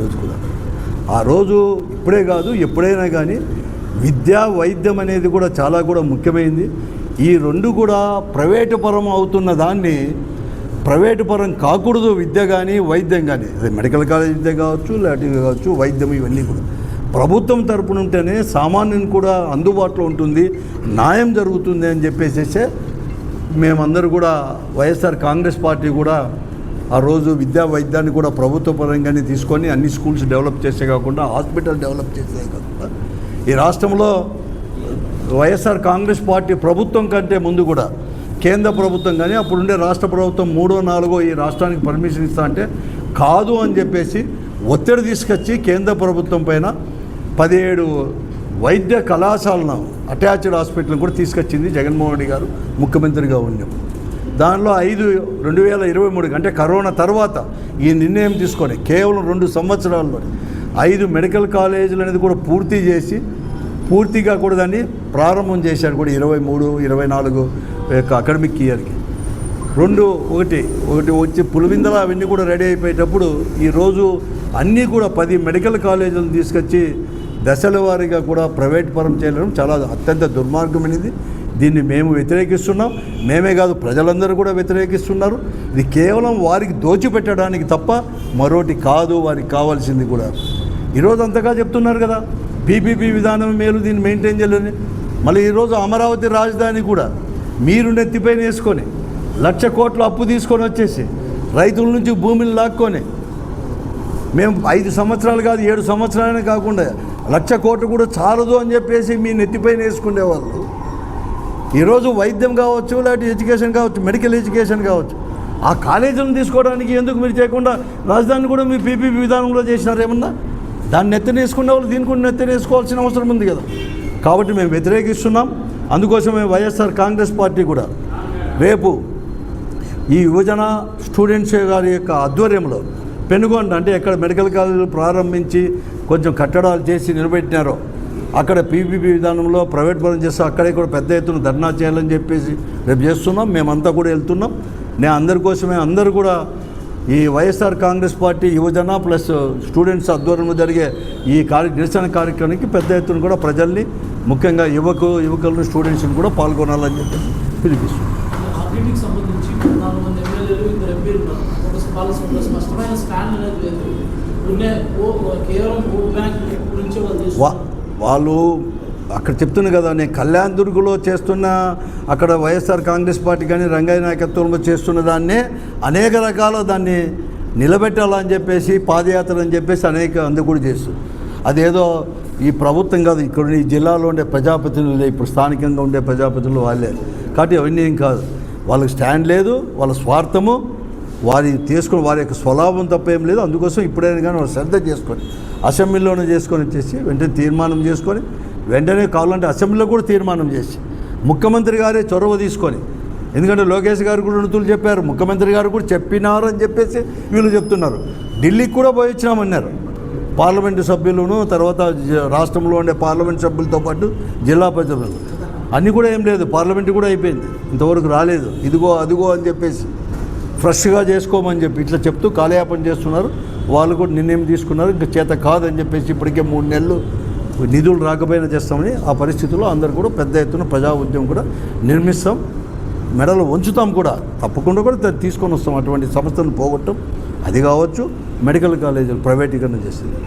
రోజు కూడా. ఆ రోజు ఇప్పుడే కాదు ఎప్పుడైనా కానీ విద్య వైద్యం అనేది కూడా చాలా కూడా ముఖ్యమైంది. ఈ రెండు కూడా ప్రైవేటు పరం అవుతున్న దాన్ని ప్రైవేటు పరం కాకూడదు విద్య కానీ వైద్యం కానీ. అదే మెడికల్ కాలేజ్ విద్య కావచ్చు లాంటివి కావచ్చు వైద్యం ఇవన్నీ కూడా. ప్రభుత్వం తరపున ఉంటేనే సామాన్యుని కూడా అందుబాటులో ఉంటుంది న్యాయం జరుగుతుంది అని చెప్పేసేసే మేమందరూ కూడా వైఎస్ఆర్ కాంగ్రెస్ పార్టీ కూడా ఆ రోజు విద్యా వైద్యాన్ని కూడా ప్రభుత్వ పరంగానే తీసుకొని అన్ని స్కూల్స్ డెవలప్ చేసే కాకుండా హాస్పిటల్ డెవలప్ చేసే కాకుండా ఈ రాష్ట్రంలో వైఎస్ఆర్ కాంగ్రెస్ పార్టీ ప్రభుత్వం కంటే ముందు కూడా కేంద్ర ప్రభుత్వం కానీ అప్పుడుండే రాష్ట్ర ప్రభుత్వం మూడో నాలుగో ఈ రాష్ట్రానికి పర్మిషన్ ఇస్తా అంటే కాదు అని చెప్పేసి ఒత్తిడి తీసుకొచ్చి కేంద్ర ప్రభుత్వం పైన పదిహేడు వైద్య కళాశాలను అటాచ్డ్ హాస్పిటల్ కూడా తీసుకొచ్చింది జగన్మోహన్ రెడ్డి గారు ముఖ్యమంత్రిగా ఉన్నాం దానిలో ఐదు రెండు వేల ఇరవై మూడు అంటే కరోనా తర్వాత ఈ నిర్ణయం తీసుకొని కేవలం రెండు సంవత్సరాల్లో ఐదు మెడికల్ కాలేజీలు అనేది కూడా పూర్తి చేసి పూర్తిగా కూడా దాన్ని ప్రారంభం చేశారు కూడా ఇరవై మూడు ఇరవై నాలుగు యొక్క అకాడమిక్ ఇయర్కి. రెండు ఒకటి ఒకటి వచ్చి పులివిందల అవన్నీ కూడా రెడీ అయిపోయేటప్పుడు ఈరోజు అన్నీ కూడా పది మెడికల్ కాలేజీలను తీసుకొచ్చి దశల వారీగా కూడా ప్రైవేట్ పరం చేయడం చాలా అత్యంత దుర్మార్గమైనది. దీన్ని మేము వ్యతిరేకిస్తున్నాం. మేమే కాదు ప్రజలందరూ కూడా వ్యతిరేకిస్తున్నారు. ఇది కేవలం వారికి దోచిపెట్టడానికి తప్ప మరోటి కాదు వారికి కావాల్సింది కూడా. ఈరోజు అంతగా చెప్తున్నారు కదా పీపీపీ విధానం మేలు దీన్ని మెయింటైన్ చేయలేని. మళ్ళీ ఈరోజు అమరావతి రాజధాని కూడా మీరు నెత్తిపైన వేసుకొని లక్ష కోట్ల అప్పు తీసుకొని వచ్చేసి రైతుల నుంచి భూమిని లాక్కొని మేము ఐదు సంవత్సరాలు కాదు ఏడు సంవత్సరాలనే కాకుండా లక్ష కోట్లు కూడా చాలదు అని చెప్పేసి మీ నెత్తిపైన వేసుకునేవాళ్ళు. ఈరోజు వైద్యం కావచ్చు లేకపోతే ఎడ్యుకేషన్ కావచ్చు మెడికల్ ఎడ్యుకేషన్ కావచ్చు. ఆ కాలేజీలను తీసుకోవడానికి ఎందుకు మీరు చేయకుండా రాజధాని కూడా మీ పీపీపీ విధానం చేసినారు ఏమన్నా? దాన్ని నెత్తనేసుకున్న వాళ్ళు దీని కూడా నెత్తనేసుకోవాల్సిన అవసరం ఉంది కదా. కాబట్టి మేము వ్యతిరేకిస్తున్నాం. అందుకోసమే వైఎస్ఆర్ కాంగ్రెస్ పార్టీ కూడా రేపు ఈ యువజన స్టూడెంట్స్ గారి యొక్క ఆధ్వర్యంలో పెనుగొండ అంటే ఎక్కడ మెడికల్ కాలేజీలు ప్రారంభించి కొంచెం కట్టడాలు చేసి నిలబెట్టినారో అక్కడ పీపీపీ విధానంలో ప్రైవేట్ పరం చేస్తూ అక్కడే కూడా పెద్ద ఎత్తున ధర్నా చేయాలని చెప్పేసి రేపు చేస్తున్నాం. మేమంతా కూడా వెళ్తున్నాం. నేను అందరి కోసమే అందరూ కూడా ఈ వైఎస్ఆర్ కాంగ్రెస్ పార్టీ యువజన ప్లస్ స్టూడెంట్స్ ఆధ్వర్యంలో జరిగే ఈ కార్య నిరసన కార్యక్రమానికి పెద్ద ఎత్తున కూడా ప్రజల్ని ముఖ్యంగా యువకు యువకులను స్టూడెంట్స్ని కూడా పాల్గొనాలని చెప్పేసి పిలిపిస్తున్నాం. స్పష్టమైన స్టాండ్ అనేది లేదు. కేవలం బ్యాంక్ వాళ్ళు వాళ్ళు అక్కడ చెప్తున్నా కదా నేను కళ్యాణ్ దుర్గులో చేస్తున్న అక్కడ వైఎస్ఆర్ కాంగ్రెస్ పార్టీ కానీ రంగయ్య నాయకత్వంలో చేస్తున్న దాన్నే అనేక రకాల దాన్ని నిలబెట్టాలని చెప్పేసి పాదయాత్ర అని చెప్పేసి అనేక అందుకు కూడా చేస్తుంది అదేదో ఈ ప్రభుత్వం కాదు ఇక్కడ ఈ జిల్లాలో ఉండే ప్రజాప్రతినిధులు ఇప్పుడు స్థానికంగా ఉండే ప్రజాప్రతినిధులు వాళ్ళే. కాబట్టి అవన్నీ ఏం కాదు. వాళ్ళకి స్టాండ్ లేదు వాళ్ళ స్వార్థము వారి తీసుకుని వారి యొక్క స్వలాభం తప్ప ఏం లేదు. అందుకోసం ఇప్పుడైనా కానీ వారు శ్రద్ధ చేసుకొని అసెంబ్లీలోనే చేసుకొని వచ్చేసి వెంటనే తీర్మానం చేసుకొని వెంటనే కావాలంటే అసెంబ్లీలో కూడా తీర్మానం చేసి ముఖ్యమంత్రి గారే చొరవ తీసుకొని ఎందుకంటే లోకేష్ గారు కూడా ఋతులు చెప్పారు ముఖ్యమంత్రి గారు కూడా చెప్పినారు అని చెప్పేసి వీళ్ళు చెప్తున్నారు. ఢిల్లీకి కూడా పోయి వచ్చినామన్నారు పార్లమెంటు సభ్యులను తర్వాత రాష్ట్రంలో ఉండే పార్లమెంట్ సభ్యులతో పాటు జిల్లా ప్రజలు అన్నీ కూడా ఏం లేదు. పార్లమెంట్ కూడా అయిపోయింది. ఇంతవరకు రాలేదు. ఇదిగో అదిగో అని చెప్పేసి ఫ్రెష్గా చేసుకోమని చెప్పి ఇట్లా చెప్తూ కాలయాపన చేస్తున్నారు. వాళ్ళు కూడా నిర్ణయం తీసుకున్నారు. ఇంకా చేత కాదని చెప్పేసి ఇప్పటికే మూడు నెలలు నిధులు రాకపోయినా చేస్తామని ఆ పరిస్థితుల్లో అందరు కూడా పెద్ద ఎత్తున ప్రజా ఉద్యమం కూడా నిర్మిస్తాం. మెడలు ఉంచుతాం కూడా. తప్పకుండా కూడా తీసుకొని వస్తాం. అటువంటి సంస్థను పోగొట్టం. అది కావచ్చు మెడికల్ కాలేజీలు ప్రైవేటీకరణ చేసింది.